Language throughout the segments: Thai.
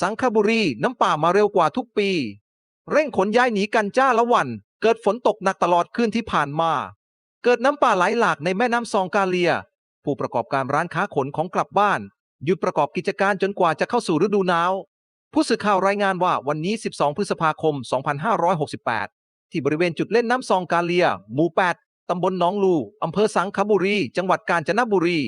สังขบุรีน้ำป่ามาเร็วกว่าทุกปี เร่งขนย้ายหนีกันจ้าละวัน เกิดฝนตกหนักตลอดคืนที่ผ่านมา เกิดน้ำป่าไหลหลากในแม่น้ำซองกาเลีย ผู้ประกอบการร้านค้าขนของกลับบ้านหยุดประกอบกิจการจนกว่าจะเข้าสู่ฤดูหนาว ผู้สื่อข่าวรายงานว่าวันนี้ 12 พฤษภาคม 2568 ที่บริเวณจุดเล่นน้ำซองกาเลีย หมู่ 8 ตำบลหนองลูอำเภอสังขบุรี จังหวัดกาญจนบุรี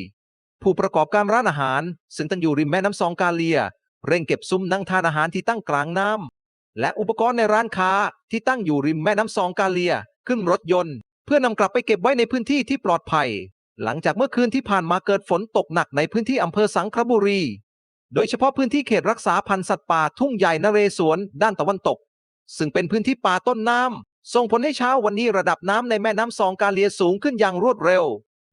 ผู้ประกอบการร้านอาหาร ซึ่งตั้งอยู่ริมแม่น้ำซองกาเลีย เร่งเก็บซุ้มนั่งทานอาหารที่ตั้งกลางน้ำและอุปกรณ์ในร้านค้าที่ตั้งอยู่ริมแม่น้ำซองกาเลีย ขึ้นรถยนต์ เพื่อนำกลับไปเก็บไว้ในพื้นที่ที่ปลอดภัย หลังจากเมื่อคืนที่ผ่านมาเกิดฝนตกหนักในพื้นที่อำเภอสังขบุรี โดยเฉพาะพื้นที่เขตรักษาพันธุ์สัตว์ป่าทุ่งใหญ่นเรศวรด้านตะวันตก ซึ่งเป็นพื้นที่ป่าต้นน้ำส่งผลให้เช้าวันนี้ระดับน้ำในแม่น้ำซองกาเลียสูงขึ้นอย่างรวดเร็ว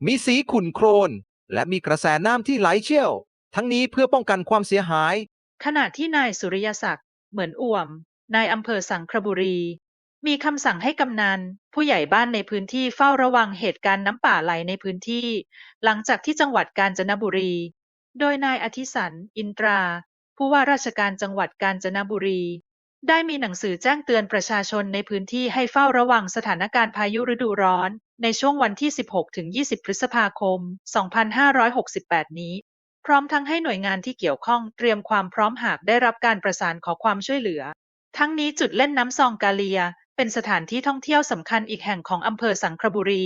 มีสีขุ่นโครนและมีกระแสน้ำที่ไหลเชี่ยว ทั้งนี้เพื่อป้องกันความเสียหาย ขณะที่นายสุริยศักดิ์ เหมือนอ่วม นายอำเภอสังขบุรี มีคำสั่งให้กำนัน ผู้ใหญ่บ้านในพื้นที่เฝ้าระวังเหตุการณ์น้ำป่าไหลในพื้นที่ หลังจากที่จังหวัดกาญจนบุรี โดยนายอธิสัน อินตรา ผู้ว่าราชการจังหวัดกาญจนบุรี ได้มีหนังสือแจ้งเตือนประชาชนในพื้นที่ให้เฝ้าระวังสถานการณ์พายุฤดูร้อน ในช่วงวันที่ 16-20 พฤษภาคม 2568 นี้ พร้อมทั้งให้หน่วยงานที่เกี่ยวข้องเตรียมความพร้อมหากได้รับการประสานขอความช่วยเหลือ ทั้งนี้จุดเล่นน้ำซองกาเลีย เป็นสถานที่ท่องเที่ยวสำคัญอีกแห่งของอำเภอสังขบุรี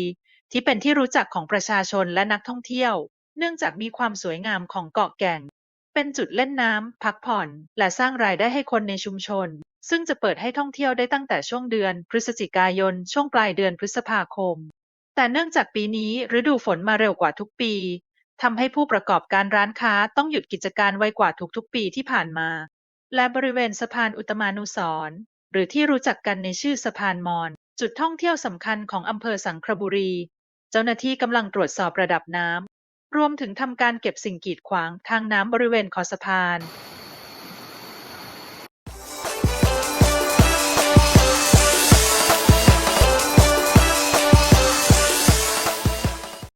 ที่เป็นที่รู้จักของประชาชนและนักท่องเที่ยว เนื่องจากมีความสวยงามของเกาะแก่ง เป็นจุดเล่นน้ำพักผ่อน และสร้างรายได้ให้คนในชุมชน ซึ่งจะเปิดให้ท่องเที่ยวได้ตั้งแต่ช่วงเดือน พฤศจิกายน ช่วงปลายเดือนพฤษภาคมแต่เนื่องจากปีนี้ฤดูฝนมาเร็วกว่าทุกปี ทำให้ผู้ประกอบการร้านค้าต้องหยุดกิจการไวกว่าทุก ๆ ปีที่ผ่านมา และบริเวณสะพานอุตมานุสรณ์หรือที่รู้จักกันในชื่อสะพานมอญจุดท่องเที่ยวสำคัญของอำเภอสังขบุรี เจ้าหน้าที่กำลังตรวจสอบระดับน้ำรวมถึงทำการเก็บสิ่งกีดขวางทางน้ำบริเวณคอสะพาน